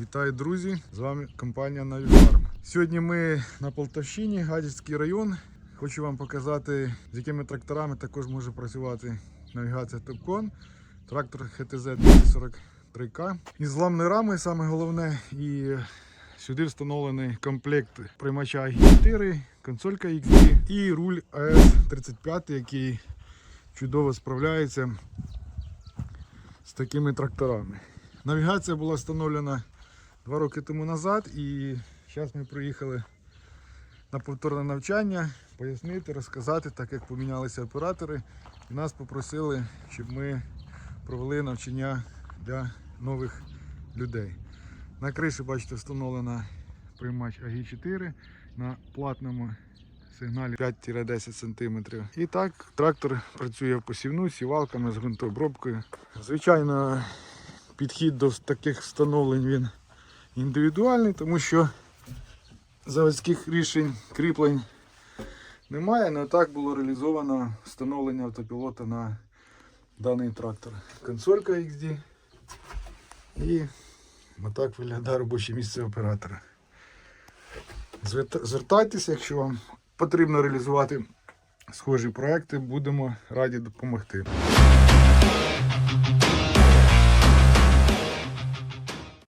Вітаю, друзі! З вами компанія Навіфарм. Сьогодні ми на Полтавщині, Гадяцький район. Хочу вам показати, з якими тракторами також може працювати навігація Топкон. Трактор ХТЗ 243К. Із зламною рамою, саме головне, і сюди встановлений комплект приймача АГ4, консолька XD і руль АС-35, який чудово справляється з такими тракторами. Навігація була встановлена два роки тому назад і зараз ми приїхали на повторне навчання, пояснити, розказати, так як помінялися оператори. І нас попросили, щоб ми провели навчання для нових людей. На криші, бачите, встановлена приймач АГ4 на платному сигналі 5-10 см. І так трактор працює в посівну сівалками з ґрунтообробкою. Звичайно, підхід до таких встановлень він індивідуальний, тому що заводських рішень кріплень немає. але так було реалізовано встановлення автопілота на даний трактор. Консолька XD і отак виглядає робоче місце оператора. Звертайтеся, якщо вам потрібно реалізувати схожі проекти, будемо раді допомогти.